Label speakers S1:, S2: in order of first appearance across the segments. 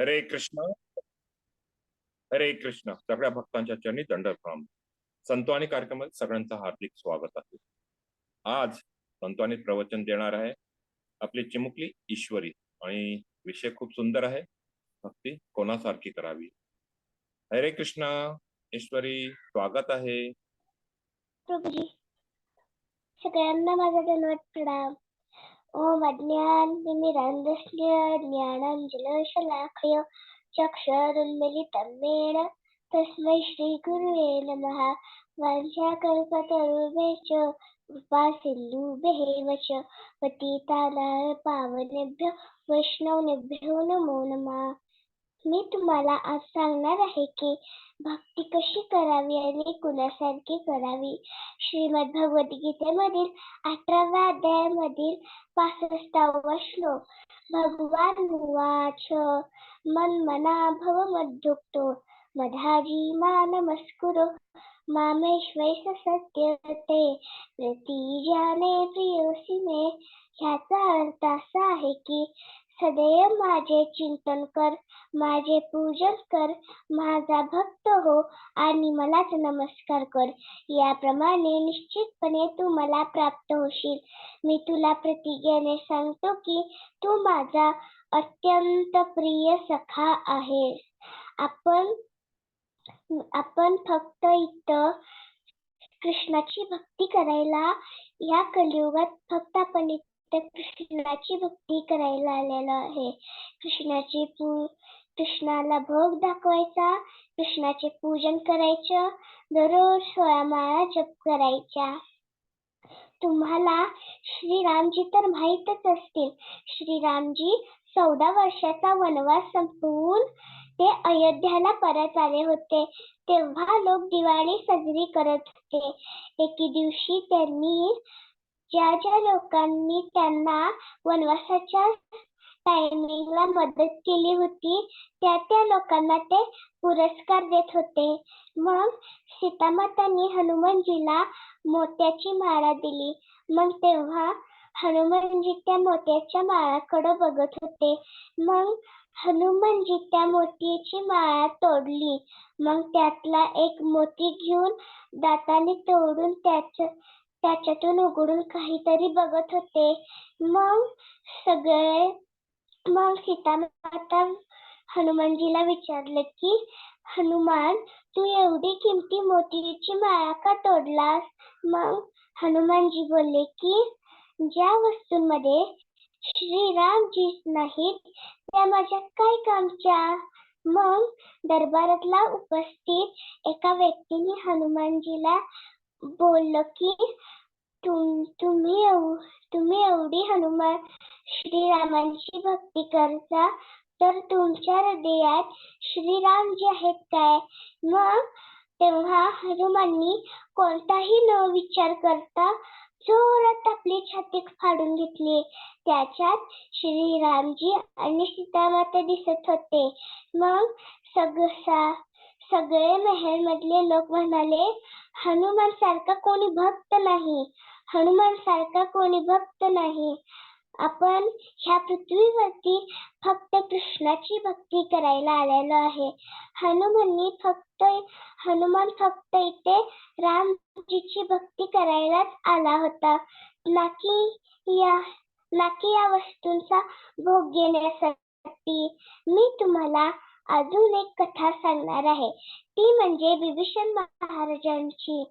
S1: हरे कृष्ण. हरे कृष्ण. सगळ्या भक्तांच्या चरणी दंडप्रणाम संतवाणी कार्यक्रमात सगळ्यांचं हार्दिक स्वागत आहे. आज संतवाणी प्रवचन देणार आहे आपली चिमुकली ईश्वरी आणि विषय खूप सुंदर आहे. भक्ती कोणासारखी करावी? हरे कृष्ण ईश्वरी स्वागत आहे.
S2: सगळ्यांना माझा धन्यवाद प्रणाम. ओम अज्ञान निरंजस्य ज्ञानांजल शलाखय चक्षुरुन्मिलितं तस्मै श्रीगुरुवे नमः। वाञ्छाकल्पतरुभ्यश्च कृपा सिन्धुभ्येव च पतितानां पावनेभ्यो वैष्णवनेभ्यो नमो नमः। मी तुम्हाला आज सांगणार आहे की भक्ती कशी करावी आणि कुणासारखी करावी. श्रीमद भगवद्गीतेमधील अठराव्या अध्यायामधील पासष्टावा श्लोक. भगवान उवाच मन्मना भव मधुक्तो मधाजी मा नमस्कुरो मामेश्वै सत्यते प्रतिजाने प्रियोसी मे. ह्याचा अर्थ असा आहे की सदैव माझे चिंतन कर माझे पूजन कर माझा भक्त हो आणि मलाच नमस्कार कर. याप्रमाणे निश्चितपणे तू मला प्राप्त होशील. मी तुला प्रतिज्ञेने सांगतो की तू माझा अत्यंत प्रिय सखा आहेस. आपण आपण फक्त इथं कृष्णाची भक्ती करायला या कलियुगात फक्त आपण इथं कृष्णाची भक्ती करायला आलेला आहे. कृष्णाची पू कृष्णाला भोग दाखवायचा कृष्णाचे पूजन करायचं दररोज सोळा माळा जप करायच्या. तुम्हाला श्रीरामजी तर माहीतच असतील. श्रीरामजी चौदा वर्षाचा वनवास संपवून ते अयोध्याला परत आले होते. तेव्हा लोक दिवाळी साजरी करत होते. एके दिवशी त्यांनी ज्या ज्या लोकांनी त्यांना वनवासाच्या टायमिंगला मदत केली होती त्या त्या लोकांना ते पुरस्कार देत होते. मग सीतामातांनी हनुमानजीला मोत्याची माळा दिली. मग तेव्हा हनुमानजी त्या मोत्याच्या माळाकडे बघत होते. मग हनुमानजी त्या मोतीची माळा तोडली. मग त्यातला एक मोती घेऊन दाताने तोडून त्याच त्याच्यातून उघडून काहीतरी बघत होते. मग सगळे मग सीतामाता हनुमानजीला विचारले की हनुमान तू एवढी किमती मोतीची माळा का तोडलास? मग हनुमानजी बोलले की ज्या वस्तूंमध्ये श्रीरामजीच नाहीत त्या माझ्या काय कामच्या? मग दरबारातला उपस्थित एका व्यक्तीने हनुमानजीला बोललं की तुम तुम्ही तुम्ही एवढी हनुमान श्रीरामांची भक्ती करता तर तुमच्या हृदयात श्रीराम जे आहेत काय? मग तेव्हा हनुमाननी कोणताही न विचार करता जोरात आपली छाती फाडून घेतली. त्याच्यात श्रीरामजी आणि सीतामाता दिसत होते. मग सगळा सगळे मेहल मधले लोक म्हणाले हनुमान सारखा कोणी भक्त नाही. हनुमान सारखा कोणी भक्त नाही. आपण ह्या पृथ्वीवरती फक्त कृष्णाची भक्ती करायला आलेलो आहे. हनुमाननी फक्त हनुमान फक्त इथे रामजीची भक्ती करायलाच आला होता. नाकी या नाकी या वस्तूंचा भोग घेण्यासाठी मी तुम्हाला अजून एक कथा सांगणार आहे. ती म्हणजे विभीषण महाराजांची.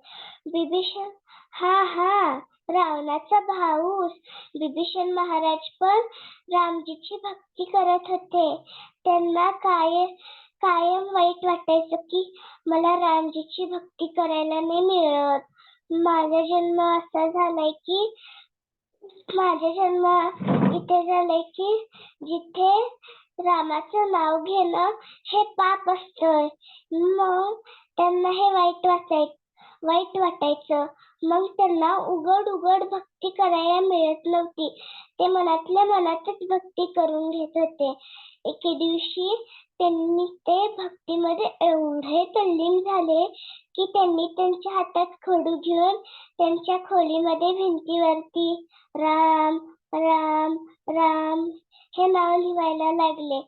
S2: विभीषण हा हा रावणाचा भाऊस. विभीषण महाराज पण रामजीची भक्ती करत होते. त्यांना काय कायम वाईट वाटायचं की मला रामजीची भक्ती करायला नाही मिळत. माझा जन्म असा झालाय की माझा जन्म इथे झालाय की जिथे रामाचं नाव घेणं हे पाप असत. मग त्यांना हे वाईट वाचायचं वाईट वाटायचं. मग त्यांना उघड उघड भक्ती करायला मिळत नव्हती. ते मनातल्या मनातच भक्ती करून घेत होते. एके दिवशी त्यांनी ते भक्तीमध्ये एवढे तल्लीन झाले की त्यांनी त्यांच्या हातात खडू घेऊन त्यांच्या खोलीमध्ये भिंतीवरती राम राम राम हे नाव लिहायला लागले.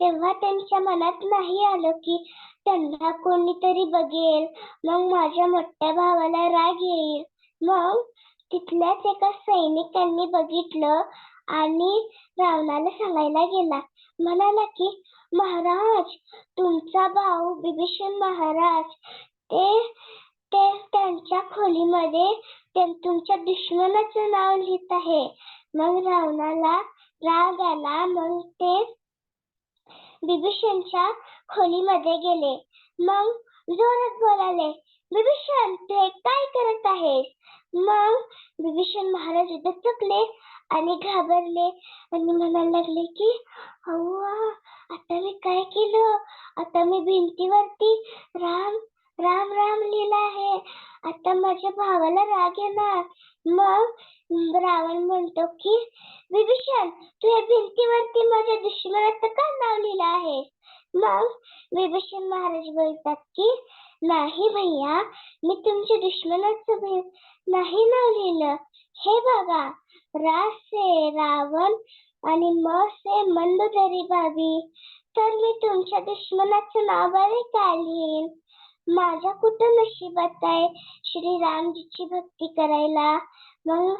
S2: तेव्हा त्यांच्या मनात नाही आलं की त्यांना कोणीतरी बघेल. मग माझ्या मोठ्या भावाला राग येईल. मग तिथल्याच एका सैनिकांनी बघितलं आणि रावणाला सांगायला गेला. म्हणाला की महाराज तुमचा भाऊ बिभीषण महाराज ते ते त्यांच्या खोलीमध्ये तुमच्या दुश्मनाचं नाव लिहित आहे. मग रावणाला राग आला मग ते बिभीषणच्या खोलीमध्ये गेले. मग जोरात बोलाले बिभीषण तू काय करत आहेस? मग बिभीषण महाराज दचकले आणि घाबरले आणि म्हणायला लागले की अव्वा आता मी काय केलं? आता मी भिंतीवरती राम राम राम लिहिला आहे. आता माझ्या भावाला राग येणार. मग रावण म्हणतो की विभीषण तू या भिंतीवरती माझ्या दुश्मनाचं का नाव लिहिलं आहे? मग विभीषण महाराज बोलतात की नाही भैया मी तुमच्या दुश्मनाचं नाही नाव लिहिलं. हे बघा रास से रावण आणि म से मंदोदरी भाभी तर मी तुमच्या दुश्मनाचं नाव बरे का लिहीन? माझ्या कुठं नशिबात आहे? श्री रामजीची भक्ती करायला. मग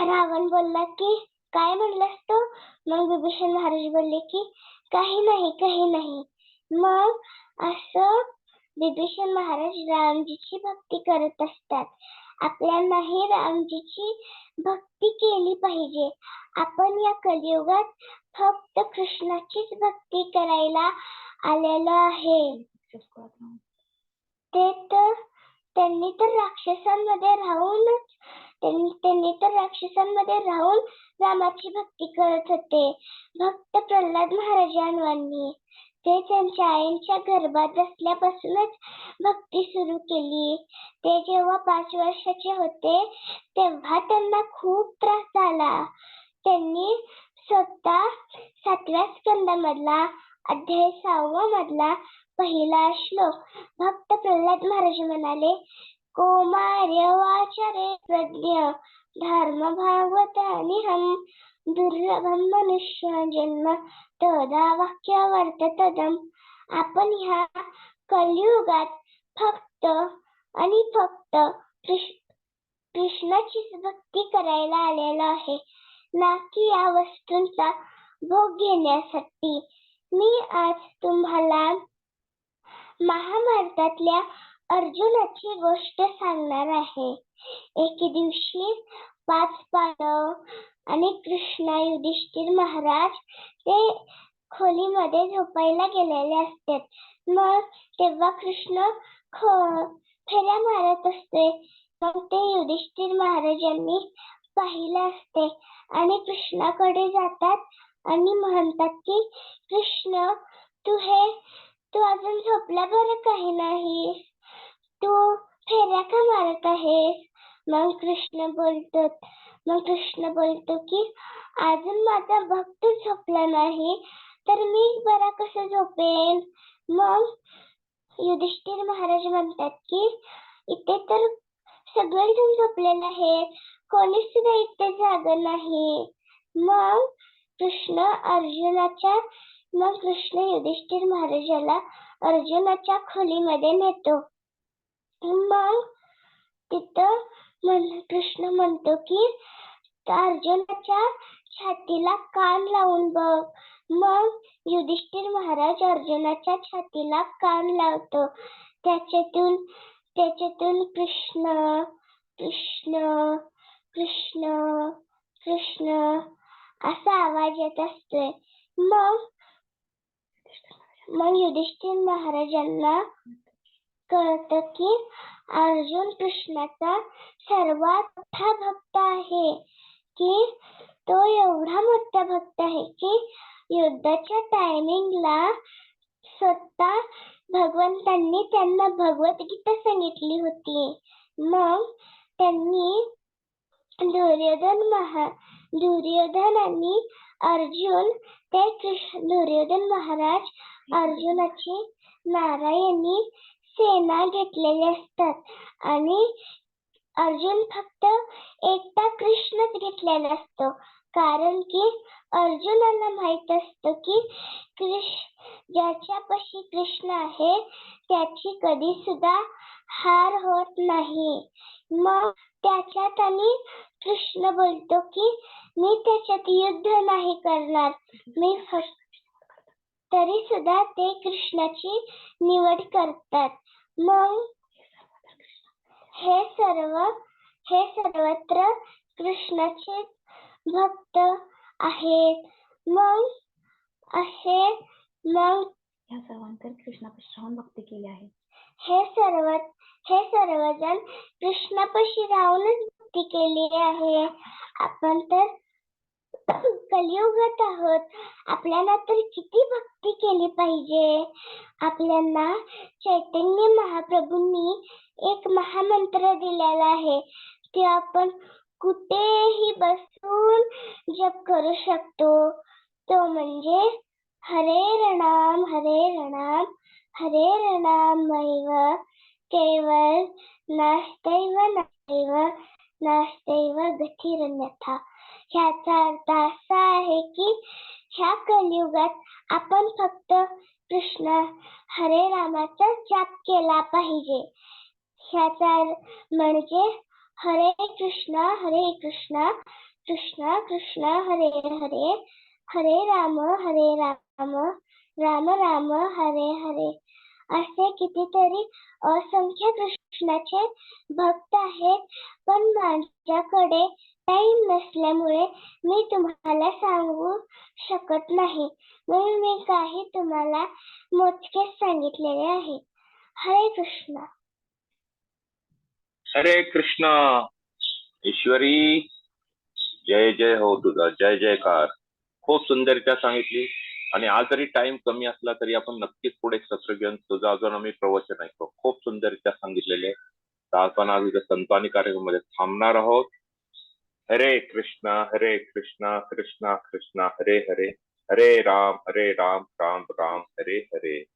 S2: रावण बोलला की काय म्हणलास तो? मग विभीषण महाराज बोलले की काही नाही काही नाही. मग असं विभीषण महाराज रामजीची भक्ती करत असतात. आपल्यालाही रामजीची भक्ती केली पाहिजे. आपण या कलियुगात फक्त कृष्णाचीच भक्ती करायला आलेलो आहे. ते तर त्यांनी तर राक्षसांमध्ये राहूनच त्यांनी त्यांनी तर राक्षसांमध्ये राहून रामाची भक्ती करत होते. भक्त प्रल्हाद महाराजांनी ते त्यांच्या आईच्या गर्भात असल्यापासूनच भक्ती सुरू केली. ते जेव्हा पाच वर्षाचे होते तेव्हा त्यांना खूप त्रास झाला. त्यांनी स्वतः सातव्या स्कंदामधला अध्याय सहावा मधला पहिला श्लोक. भक्त प्रल्हाद महाराज म्हणाले कोमार्य वाचरे प्रज्ञ धर्म भागवतानि हम दुर्लभम मनुष्य जन्म तदा वाक्य वर्ततदम आपण ह्या कलियुगात फक्त आणि फक्त कृष्ण कृष्णाचीच भक्ती करायला आलेलो आहे ना की या वस्तूंचा भोग घेण्यासाठी. मी आज तुम्हाला महाभारतातल्या अर्जुनाची गोष्ट सांगणार आहे. एके दिवशी पाच पांडव आणि कृष्णा युधिष्ठिर महाराज ते खोलीमध्ये झोपायला गेलेले असतात. मग तेव्हा कृष्ण खो फेऱ्या मारत असते. मग ते युधिष्ठिर महाराजांनी पाहिलं असते आणि कृष्णाकडे जातात आणि म्हणतात की कृष्ण तू हे तू अजून झोपला बरं काही नाही? तू फेऱ्या का मारत आहेस? मग कृष्ण बोलतो मग कृष्ण बोलतो की अजून माझा भक्त झोपला नाही तर मी बरा कसं झोपेन? मग युधिष्ठिर महाराज म्हणतात की इथे तर सगळेजण झोपलेले आहेत कोणी सुद्धा इथे जाग नाही. मग कृष्ण अर्जुनाच्या मग कृष्ण युधिष्ठिर महाराजाला अर्जुनाच्या खोलीमध्ये नेतो. मग तिथं म्हण- कृष्ण म्हणतो की अर्जुनाच्या छातीला कान लावून बघ. मग युधिष्ठिर महाराज अर्जुनाच्या छातीला कान लावतो. त्याच्यातून त्याच्यातून कृष्ण कृष्ण कृष्ण कृष्ण असा आवाज येत असतोय. मग मग युधिष्ठिर महाराजांना कळत की अर्जुन कृष्णाचा सर्वात मोठा भक्त आहे. की तो एवढा मोठा भक्त आहे की युद्धाच्या टायमिंगला स्वतः भगवंतांनी त्यांना भगवद्गीता सांगितली होती. मग त्यांनी दुर्योधन महा दुर्योधन आणि अर्जुन ते कृष्ण दुर्योधन महाराज अर्जुनाची नारायणी सेना घेतलेली असतात. आणि अर्जुन फक्त एकटा कृष्णच घेतलेला असतो. कारण की अर्जुनाला माहीत असतं की कृष्ण ज्याच्यापाशी कृष्ण आहे त्याची कधी सुद्धा हार होत नाही. मग त्याच्यात आणि कृष्ण बोलतो की मी त्याच्यात युद्ध नाही करणार. मी फक्त तरी सुद्धा ते कृष्णाची निवड करतात. मग हे सर्व हे सर्वत्र कृष्णाचे भक्त आहेत. मग असे मग
S3: ह्या सर्वांतर कृष्णापाशी राहून भक्ती केली आहे.
S2: हे सर्व हे सर्वजण कृष्णापाशी राहूनच भक्ती केली आहे. आपण तर कलियुगात आहोत. आपल्याला तर किती भक्ती केली पाहिजे. आपल्याला चैतन्य महाप्रभूंनी एक महामंत्र दिलेला आहे. ते आपण कुठेही बसून जप करू शकतो. तो म्हणजे हरे रणाम हरे रणाम हरे रणाम मैव केवळ नास्त्यैव नास्त्यैव नास्त्यैव गतिरन्यथा. ह्याचा अर्थ असा आहे की ह्या कलियुगात आपण फक्त कृष्ण हरे रामाचा जाप केला पाहिजे. ह्याचा म्हणजे हरे कृष्ण हरे कृष्ण कृष्ण कृष्ण हरे हरे हरे राम हरे राम राम राम हरे हरे. असे कितीतरी असंख्य कृष्णाचे भक्त आहेत पण माझ्याकडे टाइम नसल्यामुळे मी तुम्हाला सांगू शकत नाही. म्हणून मी काही तुम्हाला मोजकेच सांगितलेले आहे. हरे कृष्ण.
S1: हरे कृष्ण. ईश्वरी. जय जय हो तुझा. जय जयकार खूप सुंदररित्या सांगितली. आणि आज जरी टाइम कमी असला तरी आपण नक्कीच पुढे सत्र घेऊन तुझं अजून आम्ही प्रवचन ऐकतो खूप सुंदररित्या सांगितलेले आहे. तर आपण आज इथं संतानी कार्यक्रमामध्ये थांबणार आहोत. हरे कृष्णा हरे कृष्णा कृष्णा कृष्णा, हरे हरे हरे राम हरे राम राम राम, हरे हरे।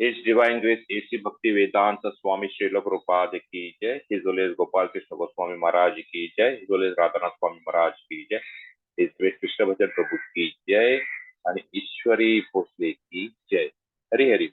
S1: इस डिवाइन ग्रेस एसी भक्ति वेदांत स्वामी श्रील प्रपाद की जय। हिजोलेस गोपाल कृष्ण गोस्वामी महाराज की जय। हिजोलेस राधानाथ स्वामी महाराज की जय। हिजेस कृष्ण भजन प्रभु की जय। ईश्वरी भोसले की जय। हरे, हरि।